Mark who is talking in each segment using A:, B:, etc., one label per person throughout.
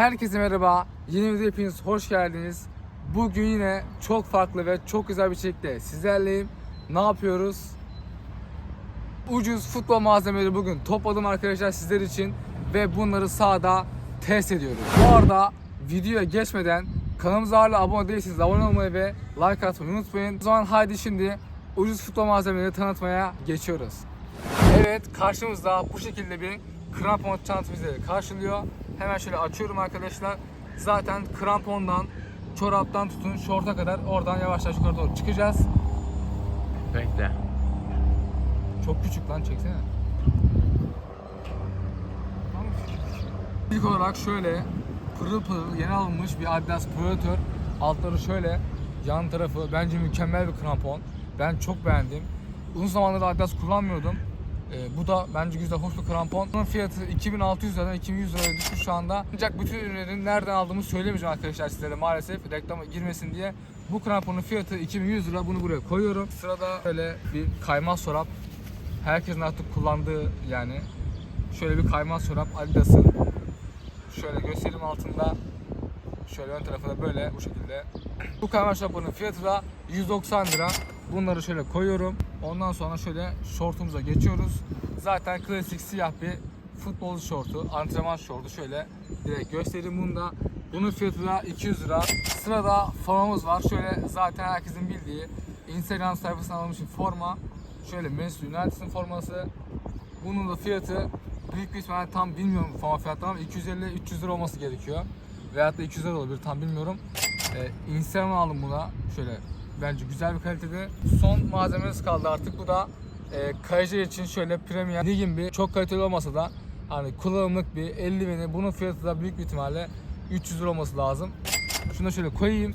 A: Herkese merhaba. Yeni videoya hepiniz hoş geldiniz. Bugün yine çok farklı ve çok güzel bir şekilde sizlerleyim. Ne yapıyoruz? Ucuz futbol malzemeleri bugün topladım arkadaşlar sizler için ve bunları sahada test ediyoruz. Bu arada videoya geçmeden kanalımıza hala abone değilseniz abone olmayı ve like atmayı unutmayın. O zaman haydi şimdi ucuz futbol malzemeleri tanıtmaya geçiyoruz. Evet karşımızda bu şekilde bir krampon çanta bizleri karşılıyor. Hemen şöyle açıyorum arkadaşlar. Zaten krampondan, çoraptan tutun şorta kadar oradan yavaş yavaş yukarı doğru çıkacağız.
B: Bekle.
A: Çok küçük lan çeksene. İlk olarak şöyle pırıl pırıl yeni alınmış bir Adidas Predator. Altları şöyle yan tarafı bence mükemmel bir krampon. Ben çok beğendim. Uzun zamandır Adidas kullanmıyordum. Ee, bu da bence güzel hoş bir krampon. Bunun fiyatı 2600 liradan 2100 liraya düşmüş şu anda. Ancak bütün ürünlerin nereden aldığımı söylemeyeceğim arkadaşlar sizlere maalesef reklama girmesin diye. Bu kramponun fiyatı 2100 lira bunu buraya koyuyorum. Sırada böyle bir kaymaz çorap. Herkesin artık kullandığı yani. Şöyle bir kaymaz çorap Adidas'ın. Şöyle göstereyim altında. Şöyle ön tarafı da böyle bu şekilde. Bu kaymaz çorabının fiyatı da 190 lira. Bunları şöyle koyuyorum. Ondan sonra şöyle şortumuza geçiyoruz. Zaten klasik siyah bir futbolcu şortu, antrenman şortu şöyle direkt göstereyim bunu da. Bunun fiyatı da 200 lira. Sırada formamız var. Şöyle zaten herkesin bildiği Instagram sayfasından alınmış bir forma. Şöyle Manchester United'ın forması. Bunun da fiyatı büyük bir ihtimalle tam bilmiyorum forma fiyatları ama 250-300 lira olması gerekiyor. Veyahut da 200 lira olabilir tam bilmiyorum. Ee, Instagram'dan aldım buna. Şöyle bence güzel bir kalitede. Son malzememiz kaldı artık. Bu da e, kayıcı için şöyle Premier Lig'in bir çok kaliteli olmasa da hani kullanımlık bir eldiveni. Bunun fiyatı da büyük bir ihtimalle 300 lira olması lazım. Şunu da şöyle koyayım.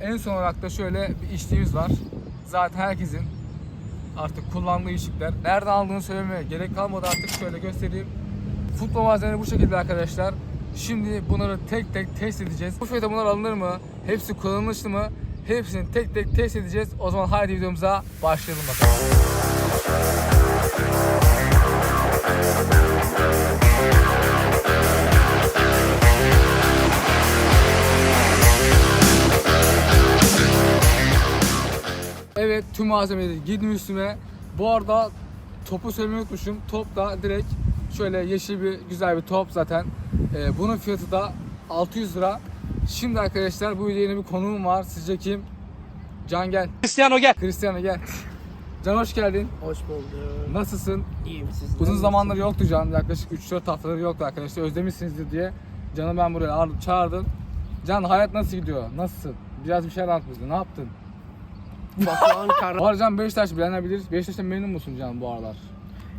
A: En son olarak da şöyle bir içliğimiz var. Zaten herkesin artık kullandığı ışıklar. Nereden aldığını söylemeye gerek kalmadı artık şöyle göstereyim. Futbol malzemeleri bu şekilde arkadaşlar. Şimdi bunları tek tek test edeceğiz. Bu fiyata bunlar alınır mı? Hepsi kullanılmıştı mı? Hepsini tek tek test edeceğiz. O zaman haydi videomuza başlayalım bakalım. Evet tüm malzemeleri giydim üstüme. Bu arada topu söylemeyi unutmuşum. Top da direkt şöyle yeşil bir güzel bir top zaten. Ee, bunun fiyatı da 600 lira. Şimdi arkadaşlar bu videoya yeni bir konuğum var. Sizce kim? Can gel.
B: Cristiano gel.
A: Cristiano gel. Can hoş geldin.
C: Hoş bulduk.
A: Nasılsın?
C: İyiyim siz.
A: Uzun zamandır yoktu Can. Yaklaşık 3-4 haftadır yoktu arkadaşlar. Özlemişsinizdir diye. Can'ı ben buraya aradım, çağırdım. Can hayat nasıl gidiyor? Nasılsın? Biraz bir şey anlat bize. Ne yaptın?
C: Batuhan Kara.
A: Bu arada Can Beşiktaş bilenler bilir. Beşiktaş'tan memnun musun Can bu aralar?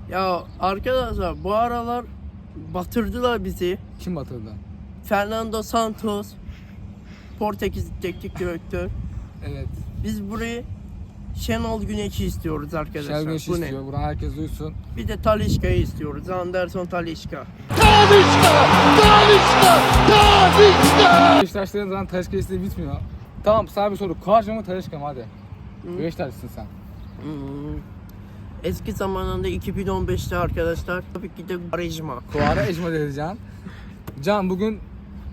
C: ya arkadaşlar bu aralar batırdılar bizi.
A: Kim batırdı?
C: Fernando Santos. Portekiz teknik direktör.
A: Evet.
C: Biz burayı Şenol Güneş'i istiyoruz arkadaşlar. Bu ne?
A: istiyor. Buradan herkes duysun.
C: Bir de Talişka'yı istiyoruz. Anderson Talişka.
A: Beşiktaşların zaten Talişka isteği bitmiyor. Tamam sana bir soru. Kovac mı Talişka mı hadi? Beşiktaşlısın sen.
C: Hmm. Eski zamanında 2015'te arkadaşlar tabii ki de Quaresma.
A: Kuara Ecma dedi Can. Can bugün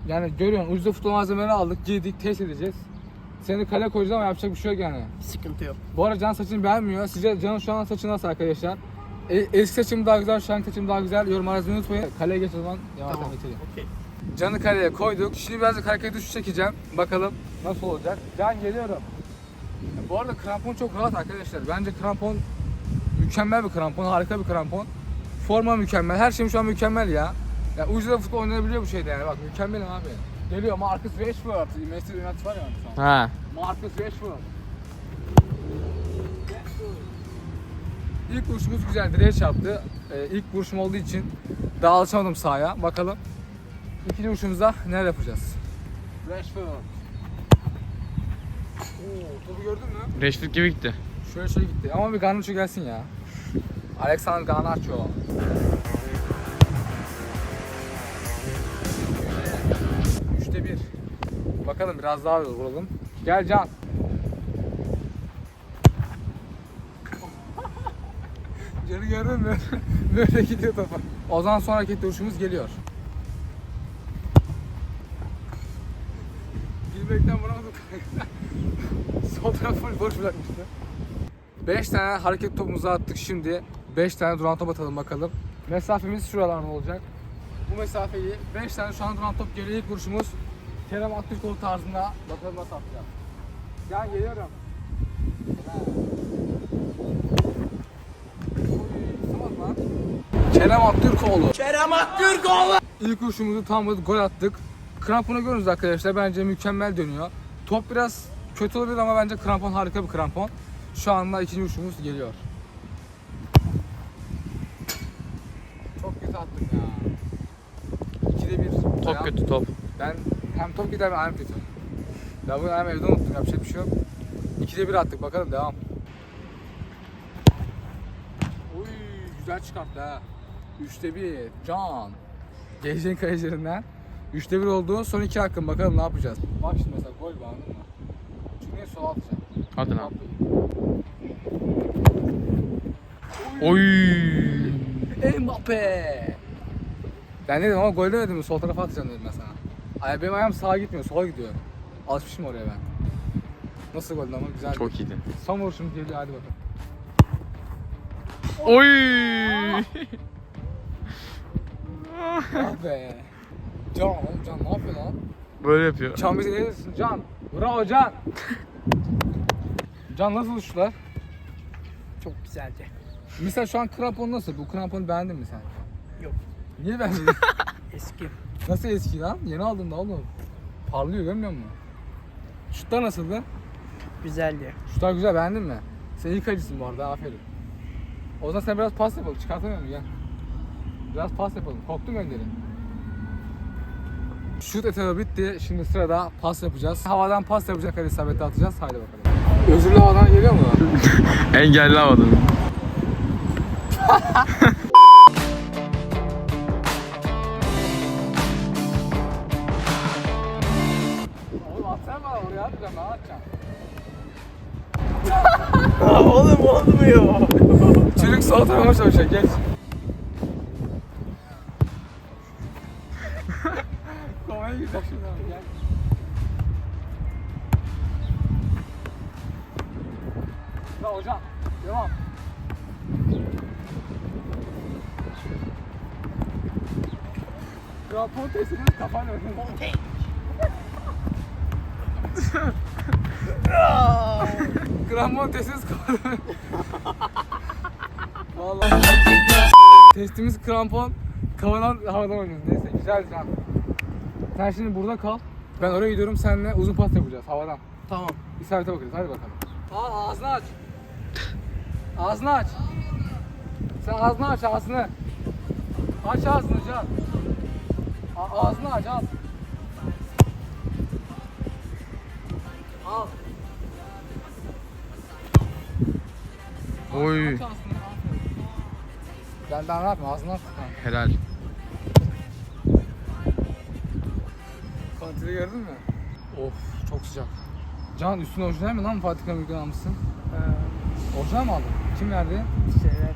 A: yani görüyorsun ucuz futbol malzemeleri aldık, giydik, test edeceğiz. Seni kale koyacağız ama yapacak bir şey yok yani.
C: Sıkıntı yok.
A: Bu arada Can saçını beğenmiyor. Sizce Can'ın şu an saçı nasıl arkadaşlar? E, eski saçım daha güzel, şu an saçım daha güzel. Yorumlar yazmayı unutmayın. Kaleye geç o zaman. Yavaştan
C: Tamam.
A: geçelim. Can'ı kaleye koyduk. Şimdi birazcık hareket dışı çekeceğim. Bakalım nasıl olacak. Can geliyorum. Bu arada krampon çok rahat arkadaşlar. Bence krampon mükemmel bir krampon, harika bir krampon. Forma mükemmel. Her şeyim şu an mükemmel ya. Ya ucuza futbol oynanabiliyor bu şeyde yani. Bak mükemmelim abi. Geliyor Marcus Rashford. Manchester United var ya şu an.
B: Ha.
A: Marcus Rashford. İlk vuruşumuz güzel direğe çarptı. Ee, ilk vuruşum olduğu için daha alışamadım sahaya. Bakalım ikinci vuruşumuzda neler yapacağız. Rashford. Oo, topu gördün mü?
B: Rashford gibi gitti.
A: Şöyle şöyle gitti. Ama bir Garnacho gelsin ya. Alexander Garnacho. Bakalım biraz daha vuralım. Gel Can. Canı gördün mü? Böyle gidiyor topa. O zaman sonraki duruşumuz geliyor. bekten vuramadım. Sol taraf full boş bırakmıştı. 5 tane hareket topumuzu attık şimdi. 5 tane duran top atalım bakalım. Mesafemiz şuralarda olacak. Bu mesafeyi 5 tane şu an duran top geriye vuruşumuz. Kerem Aktürkoğlu tarzında bakalım nasıl atacağız. Gel geliyorum. Kerem Aktürkoğlu.
C: Kerem Aktürkoğlu.
A: İlk vuruşumuzu tamamladık, gol attık. Kramponu görüyoruz arkadaşlar. Bence mükemmel dönüyor. Top biraz kötü olabilir ama bence krampon harika bir krampon. Şu anda ikinci vuruşumuz geliyor. Çok kötü attık ya. İkide bir.
B: Top kötü top.
A: Ben hem top gider hem kötü. Ya bunu hem evde unuttum yapacak bir şey yok. İkide bir attık bakalım devam. Uy güzel çıkarttı ha. Üçte bir Can. Geleceğin kalecilerinden. Üçte bir oldu. Son iki hakkım bakalım ne yapacağız. Bak şimdi mesela gol var anladın mı? Çünkü sola atacağım?
B: Hadi lan.
A: Oy. Mbappe. Ben ne dedim ama gol demedim mi? Sol tarafa atacağım dedim ben sana. Ay benim ayağım sağa gitmiyor, sola gidiyor. Alışmışım oraya ben. Nasıl goldü ama güzel.
B: Çok iyiydi.
A: Son vuruşum geliyor hadi bakalım.
B: Oy.
A: Ah be. Can, oğlum Can ne yapıyor lan?
B: Böyle yapıyor.
A: Can bizi ne diyorsun Can? Bravo Can. Can nasıl uçtular?
C: Çok güzeldi.
A: Mesela şu an krampon nasıl? Bu kramponu beğendin mi sen?
C: Yok.
A: Niye beğenmedin?
C: Eski.
A: Nasıl eski lan? Yeni aldın da oğlum. Parlıyor görmüyor musun? Şutlar nasıldı?
C: Güzeldi.
A: Şutlar güzel beğendin mi? Sen ilk acısın bu arada aferin. O zaman sen biraz pas yapalım. Çıkartamıyor musun? Gel. Biraz pas yapalım. Korktun gönderin. Şut etabı bitti. Şimdi sırada pas yapacağız. Havadan pas yapacak kadar isabetli atacağız. Haydi bakalım. Özürlü havadan geliyor mu?
B: Engelli havadan.
A: Oğlum
C: olmuyor.
A: Çocuk sol tarafa çalışıyor. Geç. Kovaya gider şuradan. Gel. Ya hocam. Devam. Rapor testinin kafanı önüne. Krampon testiniz kafanı Vallahi. Testimiz krampon. Kavadan havadan oynuyoruz. Neyse güzel can. Sen şimdi burada kal. Ben oraya gidiyorum seninle uzun pas yapacağız havadan.
C: Tamam.
A: İsabete bakacağız hadi bakalım. Aa ağzını aç. Ağzını aç. Sen ağzını aç ağzını. Aç ağzını can. A- ağzını aç al. Al.
B: Oy.
A: Ben daha ne ağzını aç. Ha.
B: Helal.
A: Kontrolü gördün mü? Of çok sıcak. Can üstün orijinal mi lan Fatih Kamil'den almışsın?
C: Ee,
A: Orijinal mi aldın? Kim verdi?
C: şeylerdi.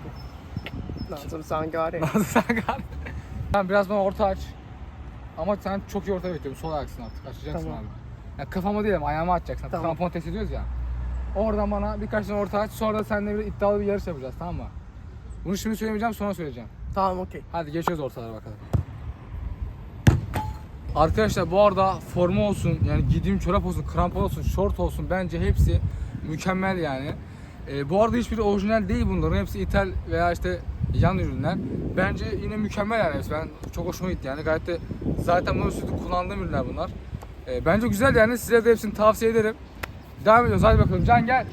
C: Nazım Sangare.
A: Nazlı Sangar. Sen biraz bana orta aç. Ama sen çok iyi orta bekliyorum. Sol ayaksın artık. Açacaksın
C: Tamam.
A: abi. Yani kafama değil ama ayağıma açacaksın.
C: Tamam.
A: Krampon test ediyoruz ya. Oradan bana birkaç tane orta aç. Sonra da seninle bir iddialı bir yarış yapacağız tamam mı? Bunu şimdi söylemeyeceğim sonra söyleyeceğim.
C: Tamam okey.
A: Hadi geçiyoruz ortalara bakalım. Arkadaşlar bu arada forma olsun yani giydiğim çorap olsun, krampon olsun, şort olsun bence hepsi mükemmel yani. Ee, bu arada hiçbiri orijinal değil bunların. Hepsi ithal veya işte yan ürünler. Bence yine mükemmel yani hepsi. Ben çok hoşuma gitti yani. Gayet de zaten bunun üstünde kullandığım ürünler bunlar. Ee, bence güzel yani. Size de hepsini tavsiye ederim. Devam ediyoruz. Hadi bakalım. Can gel.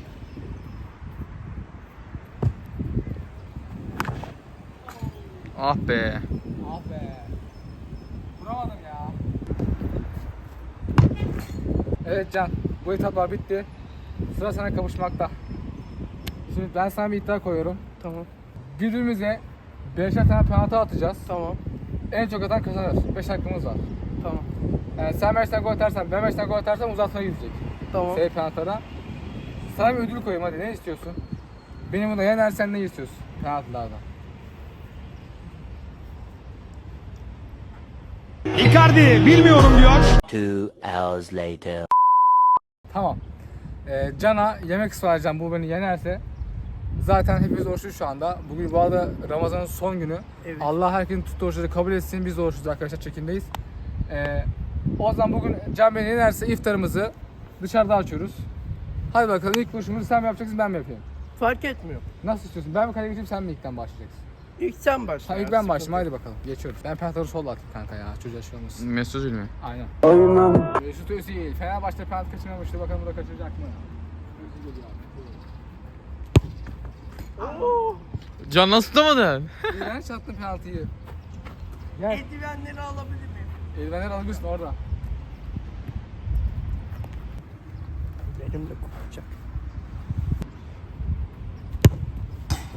B: Ah be.
A: Ah be. Vuramadım ya. Evet Can, bu etaplar bitti. Sıra sana kavuşmakta. Şimdi ben sana bir iddia koyuyorum.
C: Tamam.
A: Birbirimize 5'er tane penaltı atacağız.
C: Tamam.
A: En çok atan kazanır. 5 hakkımız var.
C: Tamam.
A: Yani sen 5 tane gol atarsan, ben 5 tane gol atarsam uzatmaya gidecek.
C: Tamam.
A: Seyir penaltılara. Sana bir ödül koyayım hadi ne istiyorsun? Benim bunu yenersen ne istiyorsun penaltılardan?
D: Icardi bilmiyorum diyor.
E: Two hours later.
A: Tamam. Ee, Can'a yemek ısmarlayacağım bu beni yenerse. Zaten hepimiz oruçluyuz şu anda. Bugün bu arada Ramazan'ın son günü.
C: Evet.
A: Allah herkesin tuttuğu oruçları kabul etsin. Biz de oruçluyuz arkadaşlar çekindeyiz. Ee, o zaman bugün Can beni yenerse iftarımızı dışarıda açıyoruz. Hadi bakalım ilk vuruşumuzu sen mi yapacaksın ben mi yapayım?
C: Fark etmiyor.
A: Nasıl istiyorsun? Ben mi kaleye geçeyim sen mi ilkten başlayacaksın?
C: İlk sen başla. Ya,
A: ilk ben başlayayım hadi bakalım. Geçiyoruz. Ben penaltıları solla atayım kanka ya. Çocuğa şey olmasın.
B: Mesut Özil mi?
A: Aynen. Mesut Özil. Fenerbahçe penaltı kaçırmamıştı. Bakalım burada kaçıracak mı?
B: Can nasıl tutamadın?
A: İğrenç attın penaltıyı. Gel.
C: eldivenleri alabilir miyim?
A: Eldivenler alabilirsin orada.
C: elimle kopacak.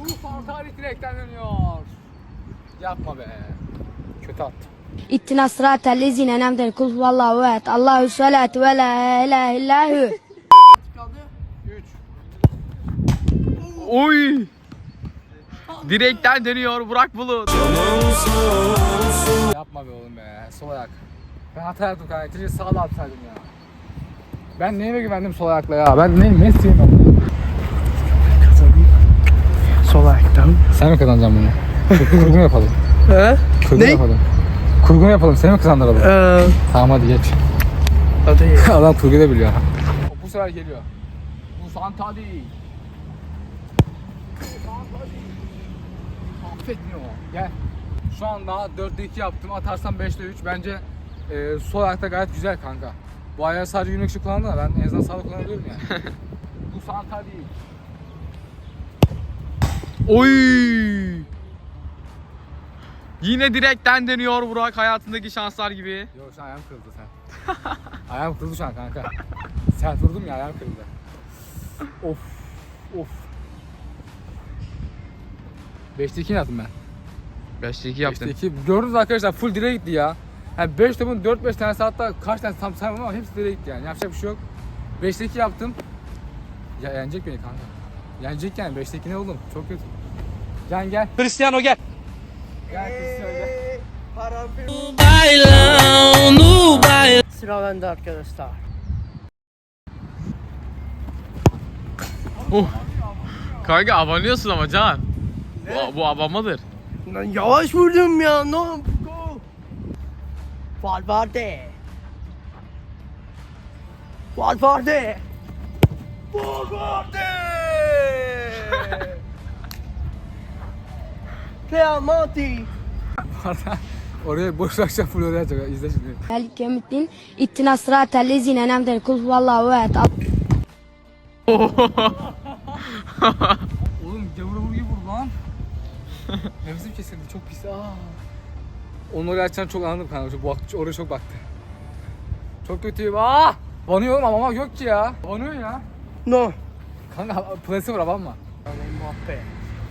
A: Uf Antalya direkten dönüyor. Yapma be. Kötü
D: attım. İttina sırat ellezine enemden kul vallahu et. Allahu selat ve la
C: ilahe
A: illahü.
B: Oy! Direkten dönüyor Burak Bulut.
A: Yapma be oğlum be. Sol ayak. Ben hata yaptım kanka. Keşke sağla atsaydım ya. Ben neyime güvendim sol ayakla ya? Ben neyim? Messi'yim ben.
C: Sol ayaktan.
A: Sen mi kazanacaksın bunu? Kur- Kurgu yapalım?
C: He?
A: Kurgu
C: Ne?
A: yapalım? Kurgu yapalım? Seni mi kazandıralım?
C: Ee,
A: Tamam hadi geç.
C: hadi.
A: Adam kurgu da biliyor. Bu sefer geliyor. Bu Santadi. Affetmiyor. Gel. Şu anda 4'te 2 yaptım. Atarsam 5'te 3. Bence e, sol ayakta gayet güzel kanka. Bu ayağı sadece için kullandım da ben en azından sağda kullanabiliyorum yani. Bu Santadi.
B: Oy! Yine direkten dönüyor Burak hayatındaki şanslar gibi.
A: Yok şu an ayağım kırıldı sen. ayağım kırıldı şu an kanka. Sert vurdum ya ayağım kırıldı. Of. Of. 5'te 2 yaptım ben.
B: 5'te 2 yaptın.
A: 5'te 2. Gördünüz arkadaşlar full direğe gitti ya. Yani 5 topun 4-5 tanesi hatta kaç tane tam saymam ama hepsi gitti yani. Yapacak bir şey yok. 5'te 2 yaptım. Ya yenecek beni kanka. Yenecek yani 5'te 2 ne oğlum? Çok kötü. Can gel.
E: Cristiano gel.
A: Gel Cristiano gel.
C: Sıra bende arkadaşlar.
B: Oh. Kanka abanıyorsun ama Can. Bu, bu abanmadır.
C: Lan yavaş vurdum ya. No. Valverde. Valverde. Valverde. Real Madrid.
A: Oraya boş akşam full oraya çıkar. İzle şimdi.
D: Melik Kemik'in ittina sırat ellezine enemden kul vallahu evet.
A: Oğlum gavur gibi vur lan. Nefsim kesildi çok pis. Aa. Oraya açan çok anladım kanka. Çok baktı, oraya çok baktı. Çok kötüyüm. Aa! Banıyor oğlum ama yok ki ya. Banıyor ya.
C: No.
A: Kanka plase vur abanma.
C: Mbappe.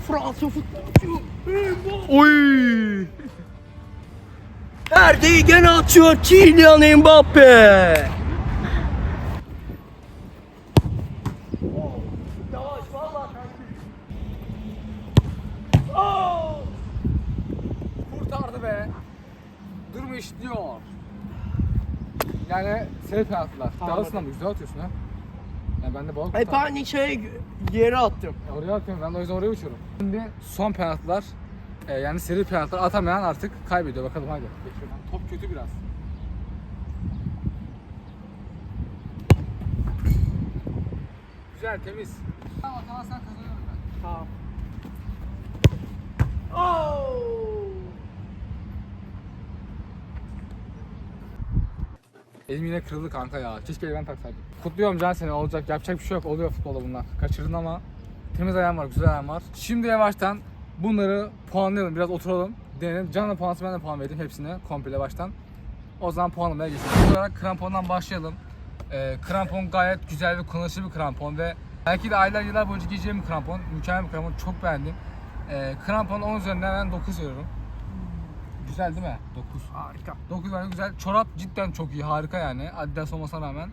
C: Fransa futbolcu.
B: Oy!
C: Perdeyi gene atıyor Kylian Mbappe. Yavaş valla
A: Kurtardı be. Durma işliyor. Yani seri penaltılar. Darasına mı? Güzel atıyorsun ha. Yani ben de balık
C: Hep aynı şey yere attım.
A: Ya Oraya atıyorum ben de o yüzden oraya uçuyorum. Şimdi son penaltılar e, yani seri penaltılar atamayan artık kaybediyor bakalım hadi. Geçiyorum. Top kötü biraz. Güzel temiz. Tamam atamazsan kazanıyorum ben.
C: Tamam. Oh!
A: Elim yine kırıldı kanka ya. Keşke eldiven taksaydım. Kutluyorum Can seni olacak. Yapacak bir şey yok. Oluyor futbolda bunlar. Kaçırdın ama temiz ayağım var, güzel ayağım var. Şimdi yavaştan bunları puanlayalım. Biraz oturalım. Deneyelim. Can'la puansı ben de puan verdim hepsine. Komple baştan. O zaman puanlamaya geçelim. İlk olarak krampondan başlayalım. Ee, krampon gayet güzel ve kullanışlı bir krampon ve belki de aylar yıllar boyunca giyeceğim bir krampon. Mükemmel bir krampon. Çok beğendim. Ee, krampon 10 üzerinden ben 9 veriyorum. Güzel değil mi? 9.
C: Harika.
A: 9 tane güzel. Çorap cidden çok iyi, harika yani. Adidas olmasına rağmen.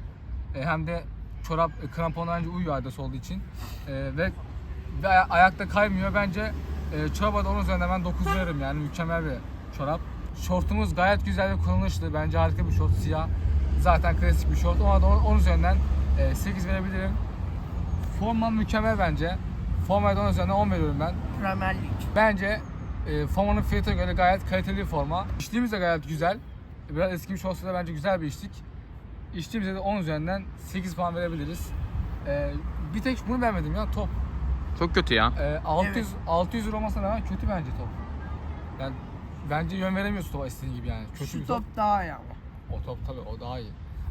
A: E, hem de çorap e, kramponlar bence uyuyor Adidas olduğu için. E, ve ve aya- ayakta kaymıyor. Bence e, çoraba da onun üzerinden ben 9 veririm yani. Mükemmel bir çorap. Şortumuz gayet güzel ve kullanışlı. Bence harika bir şort. Siyah. Zaten klasik bir şort. Ona da 10 üzerinden e, 8 verebilirim. Forman mükemmel bence. Formaya da onun üzerinden 10 veriyorum ben.
C: Premier Lig.
A: Bence e, formanın fiyatına göre gayet kaliteli bir forma. İçtiğimiz de gayet güzel. Biraz eskimiş olsa da bence güzel bir içtik. İçtiğimizde de 10 üzerinden 8 puan verebiliriz. E, bir tek bunu beğenmedim ya top.
B: Çok kötü ya.
A: E, 600
C: Evet.
A: 600 euro olmasına rağmen kötü bence top. Yani bence yön veremiyorsun topa istediğin gibi yani. Kötü bir
C: Şu
A: top.
C: top daha iyi ama.
A: O top tabii o daha iyi.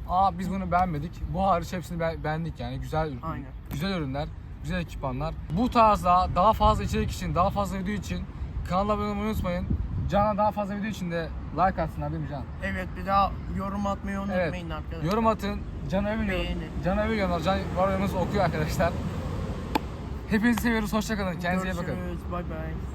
A: Aa biz bunu beğenmedik. Bu hariç hepsini be- beğendik yani. Güzel ürün.
C: Aynen.
A: Güzel ürünler, güzel ekipmanlar. Bu tarzda daha fazla içerik için, daha fazla video için kanala abone olmayı unutmayın. Can'a daha fazla video için de like atsınlar değil mi Can?
C: Evet bir daha yorum atmayı unutmayın arkadaşlar.
A: Yorum atın. Can'a övülüyor.
C: Beğenin.
A: Can'a övülüyorlar. Can var okuyor arkadaşlar. Hepinizi seviyoruz. Hoşçakalın. Kendinize iyi bakın.
C: Görüşürüz. Bay bay.